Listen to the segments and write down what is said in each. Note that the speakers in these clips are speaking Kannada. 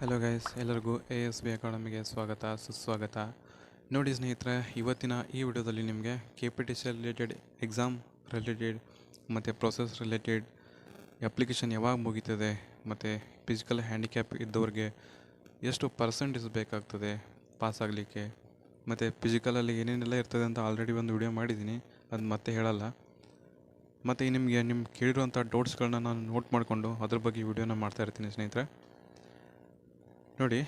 ಹಲೋ ಗೈಸ್ ಎಲ್ಲರಿಗೂ ಎ ಎಸ್ ಬಿ ಅಕಾಡೆಮಿಗೆ ಸ್ವಾಗತ, ಸುಸ್ವಾಗತ. ನೋಡಿ, ಸ್ನೇಹಿತರೆ, ಇವತ್ತಿನ ಈ ವಿಡಿಯೋದಲ್ಲಿ ನಿಮಗೆ K P T C related exam related ಮತ್ತು ಪ್ರೊಸೆಸ್ ರಿಲೇಟೆಡ್ ಅಪ್ಲಿಕೇಶನ್ ಯಾವಾಗ ಮುಗೀತದೆ, ಮತ್ತು ಫಿಸಿಕಲ್ ಹ್ಯಾಂಡಿಕ್ಯಾಪ್ ಇದ್ದವ್ರಿಗೆ ಎಷ್ಟು ಪರ್ಸೆಂಟೇಜ್ ಬೇಕಾಗ್ತದೆ ಪಾಸ್ ಆಗಲಿಕ್ಕೆ, ಮತ್ತು ಫಿಸಿಕಲಲ್ಲಿ ಏನೇನೆಲ್ಲ ಇರ್ತದೆ ಅಂತ ಆಲ್ರೆಡಿ ಒಂದು ವಿಡಿಯೋ ಮಾಡಿದ್ದೀನಿ. ಅದು ಮತ್ತೆ ಹೇಳಲ್ಲ. ಮತ್ತು ನಿಮಗೆ ನಿಮ್ಮ ಕೇಳಿರುವಂಥ ಡೌಟ್ಸ್ಗಳನ್ನ ನಾನು ನೋಟ್ ಮಾಡಿಕೊಂಡು ಅದ್ರ ಬಗ್ಗೆ ವಿಡಿಯೋನ ಮಾಡ್ತಾ ಇರ್ತೀನಿ, ಸ್ನೇಹಿತರೆ. ನೋಡಿ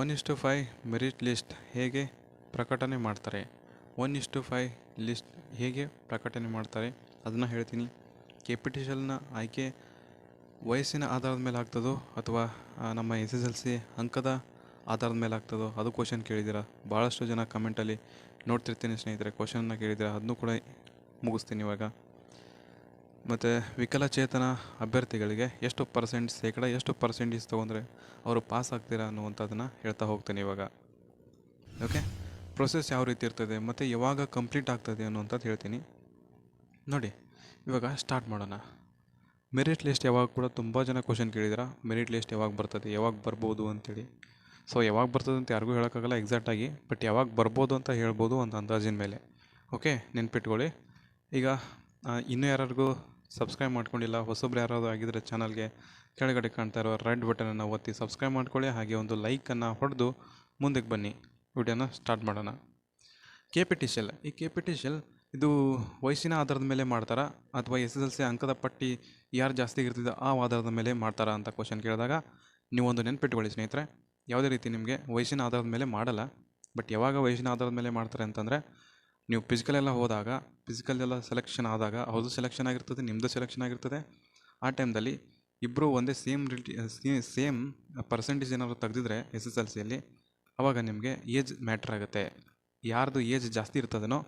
ಒನ್ ಇಷ್ಟು ಫೈ ಮೆರಿಟ್ ಲಿಸ್ಟ್ ಹೇಗೆ ಪ್ರಕಟಣೆ ಮಾಡ್ತಾರೆ? ಒನ್ ಇಷ್ಟು ಫೈ ಲಿಸ್ಟ್ ಹೇಗೆ ಪ್ರಕಟಣೆ ಮಾಡ್ತಾರೆ? ಅದನ್ನು ಹೇಳ್ತೀನಿ. ಕೆ ಪಿ ಟಿ ಶಲ್ನ ಆಯ್ಕೆ ವಯಸ್ಸಿನ ಆಧಾರದ ಮೇಲೆ ಆಗ್ತದೋ ಅಥವಾ ನಮ್ಮ ಎಸ್ ಎಸ್ ಎಲ್ ಸಿ ಅಂಕದ ಆಧಾರದ ಮೇಲೆ ಆಗ್ತದೋ? ಅದು ಕ್ವಶನ್ ಕೇಳಿದ್ದೀರಾ? ಭಾಳಷ್ಟು ಜನ ಕಮೆಂಟಲ್ಲಿ ನೋಡ್ತಿರ್ತೀನಿ ಸ್ನೇಹಿತರೆ ಕ್ವಶನ್ನ ಕೇಳಿದ್ದೀರಾ? ಅದನ್ನು ಕೂಡ ಮುಗಿಸ್ತೀನಿ ಇವಾಗ. ಮತ್ತು ವಿಕಲಚೇತನ ಅಭ್ಯರ್ಥಿಗಳಿಗೆ ಎಷ್ಟು ಪರ್ಸೆಂಟ್ ಶೇಕಡ, ಎಷ್ಟು ಪರ್ಸೆಂಟೇಜ್ ತೊಗೊಂಡ್ರೆ ಅವರು ಪಾಸ್ ಆಗ್ತೀರಾ ಅನ್ನುವಂಥದ್ದನ್ನು ಹೇಳ್ತಾ ಹೋಗ್ತೀನಿ ಇವಾಗ. ಓಕೆ ಪ್ರೊಸೆಸ್ ಯಾವ ರೀತಿ ಇರ್ತದೆ, ಮತ್ತು ಯಾವಾಗ ಕಂಪ್ಲೀಟ್ ಆಗ್ತದೆ ಅನ್ನುವಂಥದ್ದು ಹೇಳ್ತೀನಿ. ನೋಡಿ, ಇವಾಗ ಸ್ಟಾರ್ಟ್ ಮಾಡೋಣ. ಮೆರಿಟ್ ಲಿಸ್ಟ್ ಯಾವಾಗ ಕೂಡ ತುಂಬ ಜನ ಕ್ವಶನ್ ಕೇಳಿದಾರ ಮೆರಿಟ್ ಲಿಸ್ಟ್ ಯಾವಾಗ ಬರ್ತದೆ, ಯಾವಾಗ ಬರ್ಬೋದು ಅಂತೇಳಿ. ಸೊ ಯಾವಾಗ ಬರ್ತದೆ ಅಂತ ಯಾರಿಗೂ ಹೇಳೋಕ್ಕಾಗಲ್ಲ ಎಕ್ಸಾಕ್ಟಾಗಿ ಬಟ್ ಯಾವಾಗ ಬರ್ಬೋದು ಅಂತ ಹೇಳ್ಬೋದು ಒಂದು ಅಂದಾಜಿನ ಮೇಲೆ. ಓಕೆ ನೆನ್ಪಿಟ್ಕೊಳ್ಳಿ. ಈಗ ಇನ್ನೂ ಯಾರಿಗೂ ಸಬ್ಸ್ಕ್ರೈಬ್ ಮಾಡ್ಕೊಂಡಿಲ್ಲ, ಹೊಸಬ್ರು ಯಾರಾದರೂ ಆಗಿದ್ರೆ ಚಾನಲ್ಗೆ ಕೆಳಗಡೆ ಕಾಣ್ತಾ ಇರೋ ರೆಡ್ ಬಟನನ್ನು ಒತ್ತಿ ಸಬ್ಸ್ಕ್ರೈಬ್ ಮಾಡ್ಕೊಳ್ಳಿ, ಹಾಗೆ ಒಂದು ಲೈಕನ್ನು ಹೊಡೆದು ಮುಂದಕ್ಕೆ ಬನ್ನಿ. ವಿಡಿಯೋನ ಸ್ಟಾರ್ಟ್ ಮಾಡೋಣ. ಕೆ ಪಿ ಟಿ ಶೆಲ್ ಈ ಕೆ ಪಿ ಟಿ ಶೆಲ್ ಇದು ವಯಸ್ಸಿನ ಆಧಾರದ ಮೇಲೆ ಮಾಡ್ತಾರಾ? ಅಥವಾ ಎಸ್ ಎಸ್ ಎಲ್ ಸಿ ಅಂಕದ ಪಟ್ಟಿ ಯಾರು ಜಾಸ್ತಿ ಇರ್ತಿದ್ದ ಆ ಆಧಾರದ ಮೇಲೆ ಮಾಡ್ತಾರಾ ಅಂತ ಕ್ವಶನ್ ಕೇಳಿದಾಗ ನೀವೊಂದು ನೆನ್ಪಿಟ್ಕೊಳ್ಳಿ ಸ್ನೇಹಿತರೆ. ಯಾವುದೇ ರೀತಿ ನಿಮಗೆ ವಯಸ್ಸಿನ ಆಧಾರದ ಮೇಲೆ ಮಾಡಲ್ಲ ಬಟ್ ಯಾವಾಗ ವಯಸ್ಸಿನ ಆಧಾರದ ಮೇಲೆ ಮಾಡ್ತಾರೆ ಅಂತಂದರೆ ನೀವು ಫಿಸಿಕಲ್ ಎಲ್ಲ ಹೋದಾಗ ಫಿಸಿಕಲ್ ಎಲ್ಲ ಸೆಲೆಕ್ಷನ್ ಆದಾಗ ಅವ್ರದ್ದು ಸೆಲೆಕ್ಷನ್ ಆಗಿರ್ತದೆ ನಿಮ್ಮದು ಸೆಲೆಕ್ಷನ್ ಆಗಿರ್ತದೆ. ಆ ಟೈಮ್ದಲ್ಲಿ ಇಬ್ಬರು ಒಂದೇ ಸೇಮ್ ರಿಲೇಟಿ ಸೇಮ್ ಪರ್ಸೆಂಟೇಜ್ ಏನಾದರೂ ತೆಗೆದಿದ್ರೆ ಎಸ್ ಎಸ್ ಎಲ್ ಸಿಯಲ್ಲಿ ಆವಾಗ ನಿಮಗೆ ಏಜ್ ಮ್ಯಾಟ್ರ್ ಆಗುತ್ತೆ. ಯಾರ್ದು ಏಜ್ ಜಾಸ್ತಿ ಇರ್ತದನೋ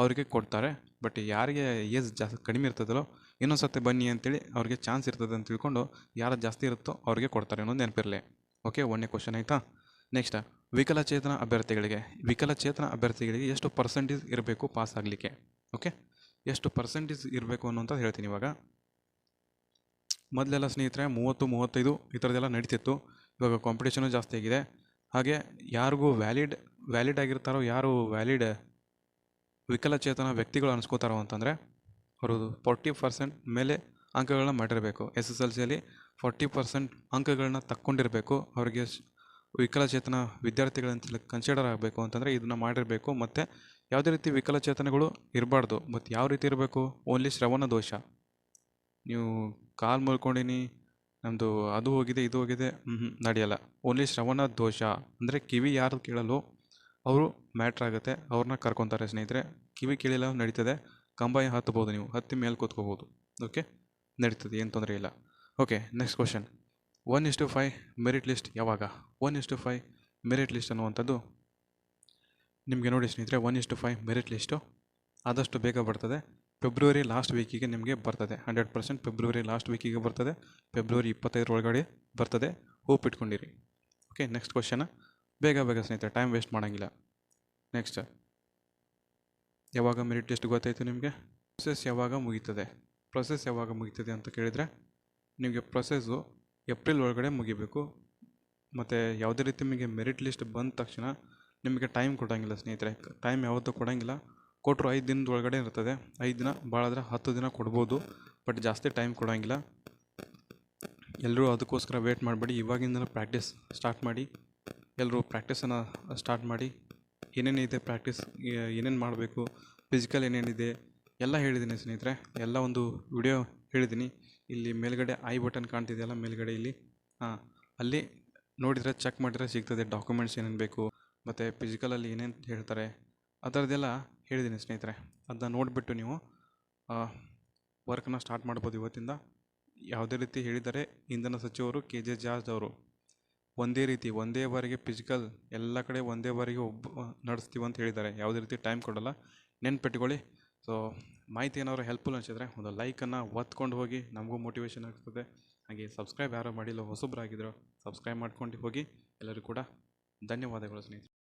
ಅವರಿಗೆ ಕೊಡ್ತಾರೆ ಬಟ್ ಯಾರಿಗೆ ಏಜ್ ಜಾಸ್ತಿ ಕಡಿಮೆ ಇರ್ತದಲ್ಲೋ ಇನ್ನೊಂದು ಸತಿ ಬನ್ನಿ ಅಂತೇಳಿ ಅವ್ರಿಗೆ ಚಾನ್ಸ್ ಇರ್ತದೆ ಅಂತ ತಿಳ್ಕೊಂಡು ಯಾರು ಜಾಸ್ತಿ ಇರುತ್ತೋ ಅವ್ರಿಗೆ ಕೊಡ್ತಾರೆ ಅನ್ನೋದು ನೆನಪಿರಲಿ. ಓಕೆ ಒಂದನೇ ಕ್ವಶನ್ ಆಯಿತಾ? ನೆಕ್ಸ್ಟ್ ವಿಕಲಚೇತನ ಅಭ್ಯರ್ಥಿಗಳಿಗೆ ವಿಕಲಚೇತನ ಅಭ್ಯರ್ಥಿಗಳಿಗೆ ಎಷ್ಟು ಪರ್ಸೆಂಟೇಜ್ ಇರಬೇಕು ಪಾಸ್ ಆಗಲಿಕ್ಕೆ? ಓಕೆ ಎಷ್ಟು ಪರ್ಸೆಂಟೇಜ್ ಇರಬೇಕು ಅನ್ನೋಂಥದ್ದು ಹೇಳ್ತೀನಿ ಇವಾಗ. ಮೊದಲೆಲ್ಲ ಸ್ನೇಹಿತರೆ, ಮೂವತ್ತು, ಮೂವತ್ತೈದು ಈ ಥರದ್ದೆಲ್ಲ ನಡೀತಿತ್ತು. ಇವಾಗ ಕಾಂಪಿಟೇಷನು ಜಾಸ್ತಿ ಆಗಿದೆ. ಹಾಗೆ ಯಾರಿಗೂ ವ್ಯಾಲಿಡ್ ವ್ಯಾಲಿಡ್ ಆಗಿರ್ತಾರೋ, ಯಾರು ವ್ಯಾಲಿಡ್ ವಿಕಲಚೇತನ ವ್ಯಕ್ತಿಗಳು ಅನ್ಸ್ಕೋತಾರೋ ಅಂತಂದರೆ, ಅವರು ಫೋರ್ಟಿ ಪರ್ಸೆಂಟ್ ಮೇಲೆ ಅಂಕಗಳನ್ನ ಮಾಡಿರಬೇಕು. ಎಸ್ ಎಸ್ ಎಲ್ ಸಿಯಲ್ಲಿ ಫೋರ್ಟಿ ಪರ್ಸೆಂಟ್ ಅಂಕಗಳನ್ನ ತಕ್ಕೊಂಡಿರಬೇಕು. ಅವರಿಗೆ ವಿಕಲಚೇತನ ವಿದ್ಯಾರ್ಥಿಗಳಂತ ಕನ್ಸಿಡರ್ ಆಗಬೇಕು ಅಂತಂದರೆ ಇದನ್ನು ಮಾಡಿರಬೇಕು. ಮತ್ತು ಯಾವುದೇ ರೀತಿ ವಿಕಲಚೇತನಗಳು ಇರಬಾರ್ದು. ಮತ್ತು ಯಾವ ರೀತಿ ಇರಬೇಕು? ಓನ್ಲಿ ಶ್ರವಣ ದೋಷ. ನೀವು ಕಾಲು ಮುಳ್ಕೊಂಡಿನಿ ನಮ್ಮದು ಅದು ಹೋಗಿದೆ, ಇದು ಹೋಗಿದೆ ಹ್ಞೂ ನಡೆಯಲ್ಲ. ಓನ್ಲಿ ಶ್ರವಣ ದೋಷ. ಅಂದರೆ ಕಿವಿ ಯಾರು ಕೇಳಲು ಅವರು ಮ್ಯಾಟ್ರ್ ಆಗುತ್ತೆ ಅವ್ರನ್ನ ಕರ್ಕೊತಾರೆ ಸ್ನೇಹಿತರೆ. ಕಿವಿ ಕೇಳಿಲ್ಲ ನಡೀತದೆ. ಕಂಬ ಹತ್ಬೋದು ನೀವು, ಹತ್ತಿ ಮೇಲೆ ಕೂತ್ಕೋಬೋದು ಓಕೆ ನಡೀತದೆ, ಏನು ತೊಂದರೆ ಇಲ್ಲ. Okay next question one is to five merit list ಯಾವಾಗ? One is to five merit list ಅನ್ನುವಂಥದ್ದು ನಿಮಗೆ ನೋಡಿ ಸ್ನೇಹಿತರೆ, one is to five merit list ಆದಷ್ಟು ಬೇಗ ಬರ್ತದೆ. ಫೆಬ್ರವರಿ ಲಾಸ್ಟ್ ವೀಕಿಗೆ ನಿಮಗೆ ಬರ್ತದೆ. ಹಂಡ್ರೆಡ್ ಪರ್ಸೆಂಟ್ ಫೆಬ್ರವರಿ ಲಾಸ್ಟ್ ವೀಕಿಗೆ ಬರ್ತದೆ. ಫೆಬ್ರವರಿ ಇಪ್ಪತ್ತೈದರ ಒಳಗಡೆ ಬರ್ತದೆ. ಹೋಪ್ ಇಟ್ಕೊಂಡಿರಿ. ಓಕೆ ನೆಕ್ಸ್ಟ್ ಕ್ವಶನ್ ಬೇಗ ಬೇಗ ಸ್ನೇಹಿತರೆ ಟೈಮ್ ವೇಸ್ಟ್ ಮಾಡೋಂಗಿಲ್ಲ. ನೆಕ್ಸ್ಟ್ ಯಾವಾಗ ಮೆರಿಟ್ ಲಿಸ್ಟ್ ಗೊತ್ತಾಯಿತು ನಿಮಗೆ? ಪ್ರೊಸೆಸ್ ಯಾವಾಗ ಮುಗೀತದೆ? ಪ್ರೊಸೆಸ್ ಯಾವಾಗ ಮುಗೀತದೆ ಅಂತ ಕೇಳಿದರೆ ನಿಮಗೆ ಪ್ರೊಸೆಸ್ಸು ಏಪ್ರಿಲ್ ಒಳಗಡೆ ಮುಗಿಬೇಕು. ಮತ್ತು ಯಾವುದೇ ರೀತಿ ನಿಮಗೆ ಮೆರಿಟ್ ಲಿಸ್ಟ್ ಬಂದ ತಕ್ಷಣ ನಿಮಗೆ ಟೈಮ್ ಕೊಡೋಂಗಿಲ್ಲ ಸ್ನೇಹಿತರೆ. ಟೈಮ್ ಯಾವತ್ತೂ ಕೊಡೋಂಗಿಲ್ಲ. ಕೊಟ್ಟರು ಐದು ದಿನದ ಒಳಗಡೆ ಇರ್ತದೆ. ಐದು ದಿನ, ಭಾಳ ಆದರೆ ಹತ್ತು ದಿನ ಕೊಡ್ಬೋದು. ಬಟ್ ಜಾಸ್ತಿ ಟೈಮ್ ಕೊಡೋಂಗಿಲ್ಲ. ಎಲ್ಲರೂ ಅದಕ್ಕೋಸ್ಕರ ವೇಟ್ ಮಾಡಬೇಡಿ. ಇವಾಗಿಂದಲೇ ಪ್ರಾಕ್ಟೀಸ್ ಸ್ಟಾರ್ಟ್ ಮಾಡಿ. ಎಲ್ಲರೂ ಪ್ರಾಕ್ಟೀಸನ್ನು ಸ್ಟಾರ್ಟ್ ಮಾಡಿ. ಏನೇನಿದೆ ಪ್ರಾಕ್ಟೀಸ್ ಏನೇನು ಮಾಡಬೇಕು? ಫಿಸಿಕಲ್ ಏನೇನಿದೆ? ಎಲ್ಲ ಹೇಳಿದ್ದೀನಿ ಸ್ನೇಹಿತರೆ. ಎಲ್ಲ ಒಂದು ವಿಡಿಯೋ ಹೇಳಿದ್ದೀನಿ. ಇಲ್ಲಿ ಮೇಲ್ಗಡೆ ಐ ಬಟನ್ ಕಾಣ್ತಿದೆಯಲ್ಲ, ಮೇಲ್ಗಡೆ ಇಲ್ಲಿ. ಹಾಂ, ಅಲ್ಲಿ ನೋಡಿದರೆ ಚೆಕ್ ಮಾಡಿದರೆ ಸಿಗ್ತದೆ ಡಾಕ್ಯುಮೆಂಟ್ಸ್ ಏನೇನು ಬೇಕು, ಮತ್ತು ಫಿಸಿಕಲಲ್ಲಿ ಏನೇನು ಹೇಳ್ತಾರೆ. ಆ ಥರದ್ದೆಲ್ಲ ಹೇಳಿದ್ದೀನಿ ಸ್ನೇಹಿತರೆ. ಅದನ್ನ ನೋಡಿಬಿಟ್ಟು ನೀವು ವರ್ಕನ್ನ ಸ್ಟಾರ್ಟ್ ಮಾಡ್ಬೋದು ಇವತ್ತಿಂದ. ಯಾವುದೇ ರೀತಿ ಹೇಳಿದರೆ ಇಂಧನ ಸಚಿವರು ಕೆ ಜೆ ಜಾರ್ಜ್ ಅವರು. ಒಂದೇ ರೀತಿ, ಒಂದೇ ಬಾರಿಗೆ ಫಿಸಿಕಲ್ ಎಲ್ಲ ಕಡೆ ಒಂದೇ ಬಾರಿಗೆ ಒಬ್ಬ, ನಡೆಸ್ತೀವಿ ಅಂತ ಹೇಳಿದ್ದಾರೆ. ಯಾವುದೇ ರೀತಿ ಟೈಮ್ ಕೊಡಲ್ಲ. ನೆನ್ಪಿಟ್ಕೊಳ್ಳಿ. ಸೊ ಮಾಹಿತಿ ಏನಾದರೂ ಹೆಲ್ಪ್ಫುಲ್ ಅನಿಸಿದ್ರೆ ಒಂದು ಲೈಕನ್ನು ಒತ್ಕೊಂಡು ಹೋಗಿ, ನಮಗೂ ಮೋಟಿವೇಶನ್ ಆಗ್ತದೆ. ಹಾಗೆ ಸಬ್ಸ್ಕ್ರೈಬ್ ಯಾರೋ ಮಾಡಿಲ್ಲ, ಹೊಸಬ್ರಾಗಿದ್ರು ಸಬ್ಸ್ಕ್ರೈಬ್ ಮಾಡ್ಕೊಂಡು ಹೋಗಿ. ಎಲ್ಲರಿಗೂ ಕೂಡ ಧನ್ಯವಾದಗಳು ಸ್ನೇಹಿತರೆ.